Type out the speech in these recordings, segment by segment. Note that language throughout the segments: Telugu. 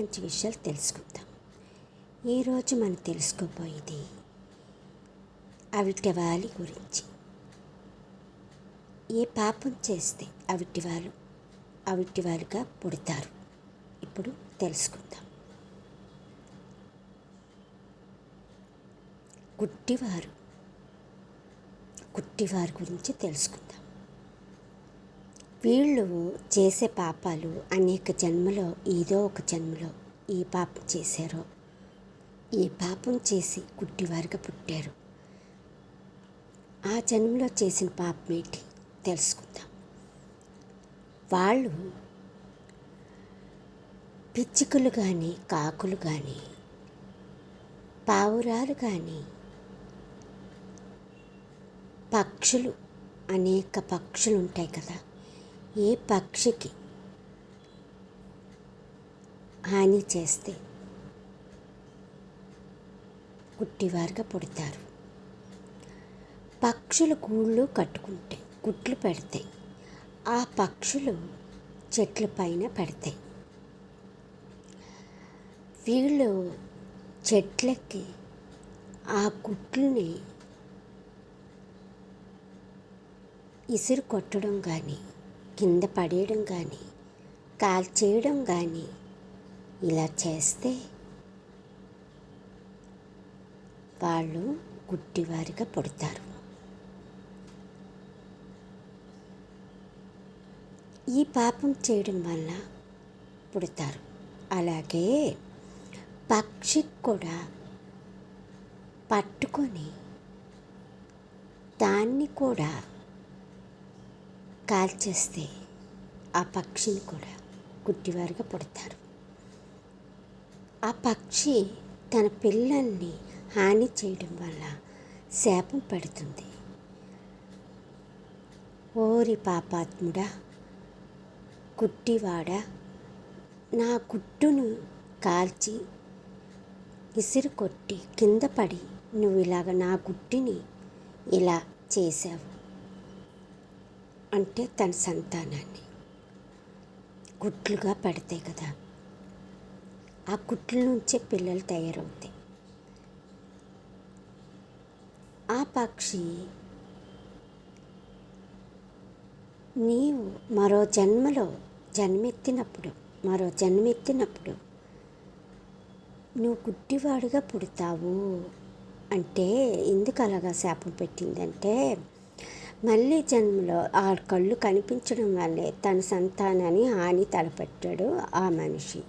మంచి విషయాలు తెలుసుకుందాం. ఈరోజు మనం తెలుసుకోబోయేది అవిటివాలి గురించి. ఏ పాపం చేస్తే అవిటివాళ్ళు అవిటివాలుగా పుడతారు? ఇప్పుడు తెలుసుకుందాం. గుడ్డివారు. గుడ్డివారి గురించి తెలుసుకుందాం. వీళ్ళు చేసే పాపాలు అనేక జన్మలో ఏదో ఒక జన్మలో ఏ పాపం చేశారో. ఏ పాపం చేసి గుడ్డివారిగా పుట్టారు. ఆ జన్మలో చేసిన పాపం ఏంటి తెలుసుకుందాం. వాళ్ళు పిచ్చుకలు కానీ కాకులు కానీ పావురాలు కానీ పక్షులు అనేక పక్షులు ఉంటాయి కదా. ఏ పక్షికి హాని చేస్తే గుట్టివారుగా పుడతారు. పక్షులు గూళ్ళు కట్టుకుంటే గుట్లు పెడతాయి. ఆ పక్షులు చెట్ల పైన పెడతాయి. వీళ్ళు చెట్లకి ఆ గుట్లని ఇసురు కొట్టడం కానీ కింద పడేయడం కానీ కాల్చేయడం కానీ ఇలా చేస్తే వాళ్ళు గుడ్డివారిగా పుడతారు. ఈ పాపం చేయడం వల్ల పుడతారు. అలాగే పక్షికి కూడా పట్టుకొని దాన్ని కూడా కాల్చేస్తే ఆ పక్షిని కూడా గుడ్డివారిగా పుడతారు. ఆ పక్షి తన పిల్లల్ని హాని చేయడం వల్ల శాపం పడుతుంది. ఓరి పాపాత్ముడా గుడ్డివాడా నా గుడ్డును కాల్చి ఇసురు కొట్టి కింద పడి నువ్వు ఇలాగ నా గుడ్డిని ఇలా చేశావు. అంటే తన సంతానాన్ని. గుట్లుగా పెడతాయి కదా ఆ గుడ్ల నుంచే పిల్లలు తయారవుతాయి. ఆ పక్షి నీవు మరో జన్మలో జన్మెత్తినప్పుడు మరో జన్మెత్తినప్పుడు నువ్వు గుడ్డివాడుగా పుడతావు. అంటే ఎందుకు అలాగా శాపం పెట్టిందంటే మళ్ళీ జన్మలో ఆ కళ్ళు కనిపించడం వల్లే తన సంతానాన్ని హాని తలపెట్టాడు ఆ మనిషి.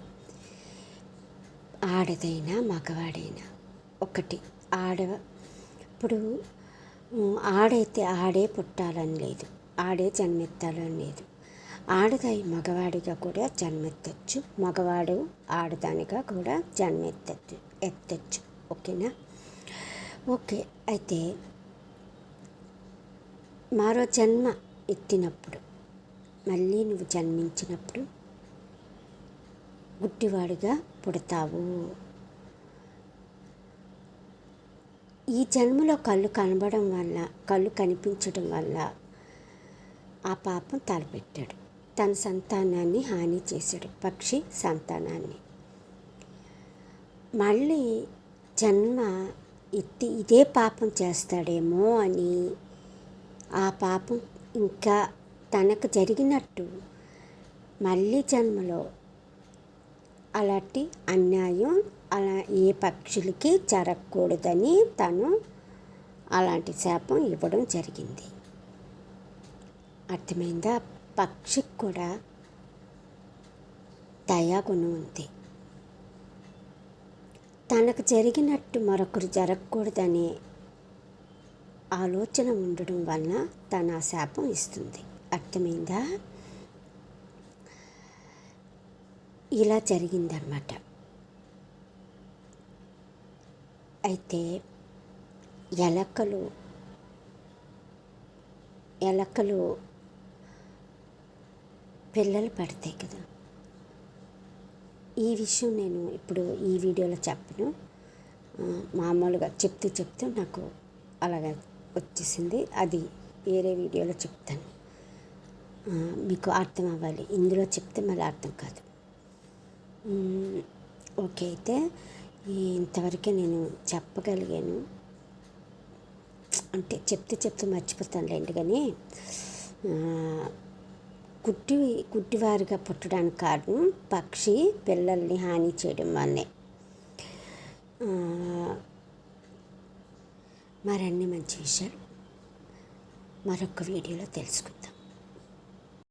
ఆడదైనా మగవాడైనా. ఒకటి ఆడ ఇప్పుడు ఆడైతే ఆడే పుట్టాలని లేదు ఆడే జన్మెత్తాలని లేదు. ఆడదై మగవాడిగా కూడా జన్మెత్తచ్చు మగవాడు ఆడదానిగా కూడా జన్మెత్తచ్చు ఎత్తచ్చు. ఓకేనా? ఓకే అయితే మరో జన్మ ఎత్తినప్పుడు మళ్ళీ నువ్వు జన్మించినప్పుడు గుడ్డివాడిగా పుడతావు. ఈ జన్మలో కళ్ళు కనబడడం వల్ల కళ్ళు కనిపించడం వల్ల ఆ పాపం తలపెట్టాడు. తన సంతానాన్ని హాని చేశాడు పక్షి సంతానాన్ని. మళ్ళీ జన్మ ఎత్తి ఇదే పాపం చేస్తాడేమో అని ఆ పాపం ఇంకా తనకు జరిగినట్టు మళ్ళీ జన్మలో అలాంటి అన్యాయం అలా ఏ పక్షులకి జరగకూడదని తను అలాంటి శాపం ఇవ్వడం జరిగింది. అర్థమైందా? పక్షికి కూడా దయాగుణం ఉంది. తనకు జరిగినట్టు మరొకరు జరగకూడదనే ఆలోచన ఉండడం వలన తన ఆ శాపం ఇస్తుంది. అర్థమైందా? ఇలా జరిగిందనమాట అయితే ఎలకలు ఎలకలు పిల్లలు పడతాయి కదా. ఈ విషయం నేను ఇప్పుడు ఈ వీడియోలో చెప్పను. మామూలుగా చెప్తూ చెప్తూ నాకు అలాగ వచ్చేసింది. అది వేరే వీడియోలో చెప్తాను. మీకు అర్థం అవ్వాలి. ఇందులో చెప్తే మళ్ళీ అర్థం కాదు. ఓకే అయితే ఇంతవరకే నేను చెప్పగలిగాను. అంటే చెప్తే చెప్తే మర్చిపోతానులేండి కానీ కుట్టి కుట్టివారిగా పుట్టడానికి కారణం పక్షి పిల్లల్ని హాని చేయడం వల్లే. మరన్ని మంచి విషయాలు మరొక వీడియోలో తెలుసుకుందాం.